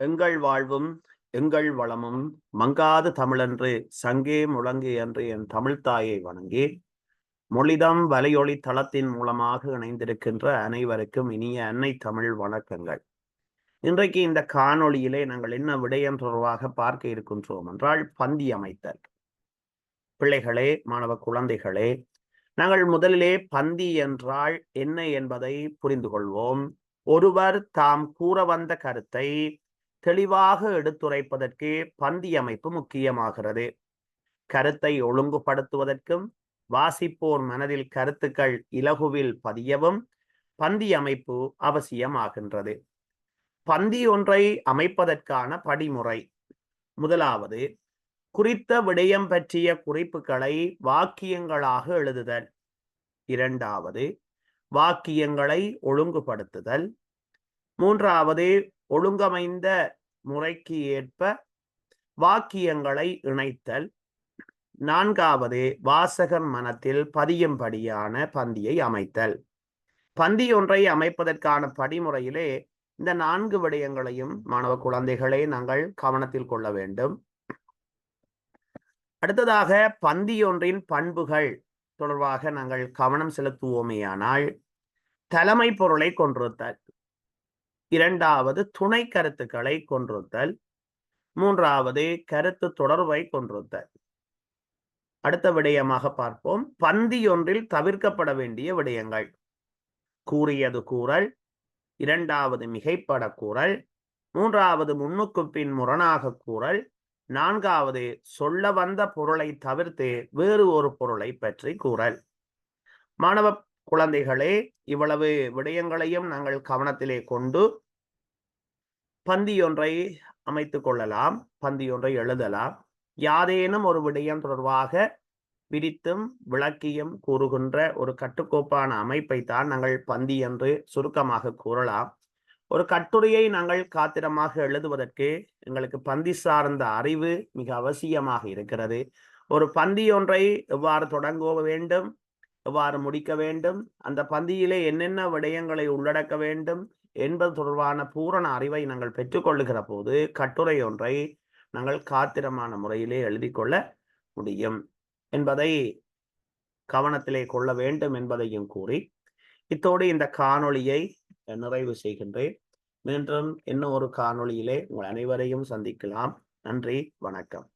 எங்கள் வாழ்வும் எங்கள் வளமும் மங்காத தமிழன்று சங்கே முழங்கு என்று என் தமிழ்த்தாயை வணங்கி மொழிதம் வலையொளி தளத்தின் மூலமாக இணைந்திருக்கின்ற அனைவருக்கும் இனிய அன்னை தமிழ் வணக்கங்கள். இன்றைக்கு இந்த காணொளியிலே நாங்கள் என்ன விடயம் தொடர்பாக பார்க்க இருக்கின்றோம் என்றால் பந்தி அமைத்தல். பிள்ளைகளே மாணவ குழந்தைகளே நாங்கள் முதலிலே பந்தி என்றால் என்ன என்பதை புரிந்து கொள்வோம் ஒருவர் தாம் கூற வந்த கருத்தை தெளிவாக எடுத்துரைப்பதற்கு பந்தியமைப்பு முக்கியமாகிறது. கருத்தை ஒழுங்குபடுத்துவதற்கும் வாசிப்போர் மனதில் கருத்துக்கள் இலகுவில் பதியவும் பந்தி அமைப்பு அவசியமாகின்றது. பந்தி ஒன்றை அமைப்பதற்கான படிமுறை. முதலாவது குறித்த விடயம் பற்றிய குறிப்புகளை வாக்கியங்களாக எழுதுதல். இரண்டாவது வாக்கியங்களை ஒழுங்குபடுத்துதல். மூன்றாவது ஒழுங்கமைந்த முறைக்கு ஏற்ப வாக்கியங்களை இணைத்தல். நான்காவது வாசகர் மனத்தில் பதியும்படியான பந்தியை அமைத்தல். பந்தி ஒன்றை அமைப்பதற்கான படிமுறையிலே இந்த நான்கு விடயங்களையும் மாணவ குழந்தைகளே நாங்கள் கவனத்தில் கொள்ள வேண்டும். அடுத்ததாக பந்தியொன்றின் பண்புகள் தொடர்பாக நாங்கள் கவனம் செலுத்துவோமேயானால் தலைமை பொருளை கொண்டிருத்தல். இரண்டாவது துணை கருத்துக்களை கொன்றுத்தல். மூன்றாவது கருத்து தொடர்பை கொன்றுத்தல். அடுத்த விடயமாக பார்ப்போம். பந்தி ஒன்றில் தவிர்க்கப்பட வேண்டிய விடயங்கள். கூறியது கூறல். இரண்டாவது மிகைப்பட கூறல். மூன்றாவது முன்னுக்கு பின் முரணாக கூறல். நான்காவது சொல்ல வந்த பொருளை தவிர்த்து வேறு ஒரு பொருளை பற்றி கூறல். மாணவ குழந்தைகளே இவ்வளவு விடயங்களையும் நாங்கள் கவனத்திலே கொண்டு பந்தியொன்றை அமைத்துக் கொள்ளலாம் பந்தியொன்றை எழுதலாம். யாதேனும் ஒரு விடயம் தொடர்பாக பிடித்தும் விளக்கியும் கூறுகின்ற ஒரு கட்டுக்கோப்பான அமைப்பை தான் நாங்கள் பந்தி என்று சுருக்கமாக கூறலாம். ஒரு கட்டுரையை நாங்கள் காத்திரமாக எழுதுவதற்கு எங்களுக்கு பந்தி சார்ந்த அறிவு மிக அவசியமாக இருக்கிறது. ஒரு பந்தி ஒன்றை எவ்வாறு தொடங்க வேண்டும்? எவ்வாறு முடிக்க வேண்டும்? அந்த பந்தியிலே என்னென்ன விடயங்களை உள்ளடக்க வேண்டும்? என்பது தொடர்பான பூரண அறிவை நாங்கள் பெற்றுக்கொள்ளுகிற போது கட்டுரை ஒன்றை நாங்கள் காத்திரமான முறையிலே எழுதி கொள்ள முடியும் என்பதை கவனத்திலே கொள்ள வேண்டும் என்பதையும் கூறி இத்தோடு இந்த காணொளியை நிறைவு செய்கின்றேன். மீண்டும் இன்னும் ஒரு காணொளியிலே உங்கள் அனைவரையும் சந்திக்கலாம். நன்றி வணக்கம்.